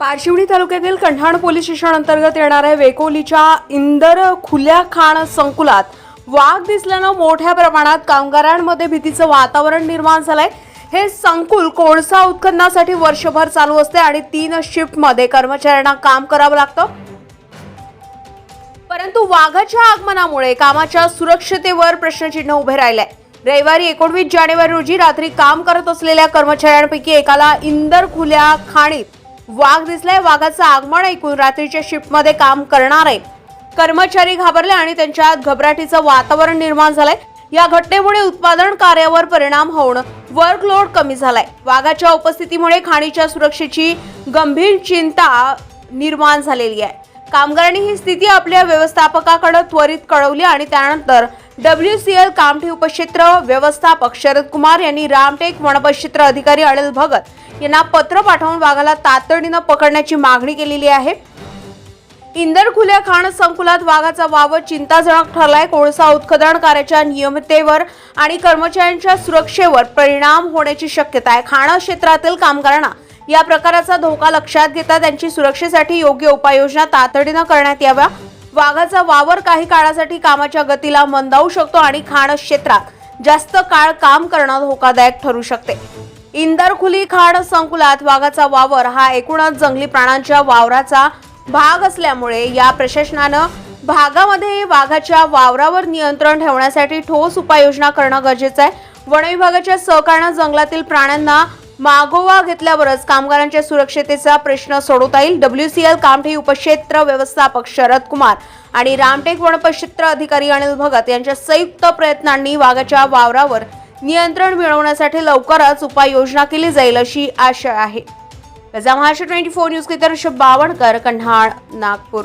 पारशिवनी तालुक्यातील कन्हाण police station अंतर्गत येणाऱ्या वेकोलीच्या इंदर खुल्या खाण संकुलात वाघ दिसल्यानं मोठ्या प्रमाणात कामगारांमध्ये भीतीचं वातावरण निर्माण झालंय. हे संकुल कोळसा उत्खननासाठी वर्षभर चालू असते आणि तीन शिफ्टमध्ये कर्मचाऱ्यांना काम करावं लागतं. परंतु वाघाच्या आगमनामुळे कामाच्या सुरक्षतेवर प्रश्नचिन्ह उभे राहिलंय. रविवारी एकोणवीस जानेवारी रोजी रात्री काम करत असलेल्या कर्मचाऱ्यांपैकी एकाला इंदर खुल्या खाणीत वाघ दिसलाय वाघाचं आगमन ऐकून रात्रीच्या शिफ्टमध्ये काम करणारे कर्मचारी घाबरले आणि त्यांच्यात घबराटीचं वातावरण निर्माण झालंय. या घटनेमुळे उत्पादन कार्यावर परिणाम होऊन वर्कलोड कमी झालाय. वाघाच्या उपस्थितीमुळे खाणीच्या सुरक्षेची गंभीर चिंता निर्माण झालेली आहे. कामगारांनी ही स्थिती आपल्या व्यवस्थापकाकडे त्वरित कळवली आणि त्यानंतर डब्ल्यू सी एल कामठी उपक्षेत्र व्यवस्थापक शरद कुमार यांनी रामटेक वनपक्षेत्र अधिकारी अनिल भगत यांना पत्र पाठवून वाघाला तातडीनं पकडण्याची मागणी केलेली आहे. इंदर खुल्या खाण संकुलात वाघाचा वावर चिंताजनक ठरलाय. कोळसा उत्खनन कार्याच्या नियमिततेवर आणि कर्मचाऱ्यांच्या सुरक्षेवर परिणाम होण्याची शक्यता आहे. खाण क्षेत्रातील कामगारांना या प्रकाराचा धोका लक्षात घेता त्यांची सुरक्षेसाठी योग्य उपाययोजना तातडीनं करण्यात याव्या. वाघाचा वावर काही काळासाठी कामाच्या गतीला मंदावू शकतो आणि खाण क्षेत्रात जास्त काळ काम करणं धोकादायक ठरू शकते. इंदरखुली खाण संकुलात वाघाचा वावर हा एकूणच जंगली प्राण्यांच्या वावराचा भाग असल्यामुळे या प्रशासनानं भागामध्ये वाघाच्या वावरावर नियंत्रण ठेवण्यासाठी ठोस उपाययोजना करणं गरजेचं आहे. वन विभागाच्या सहकार्यानं जंगलातील प्राण्यांना मागोवा घेतल्यावरच कामगारांच्या सुरक्षतेचा प्रश्न सोडवता येईल. डब्ल्यू सी एल कामठी उपक्षेत्र व्यवस्थापक शरद कुमार आणि रामटेक वनपक्षेत्र अधिकारी अनिल भगत यांच्या संयुक्त प्रयत्नांनी वाघाच्या वावरावर नियंत्रण मिळवण्यासाठी लवकरच उपाययोजना केली जाईल अशी आशा आहे. गजा महाराष्ट्र ट्वेंटी फोर न्यूज की बावणकर कन्हाळ नागपूर.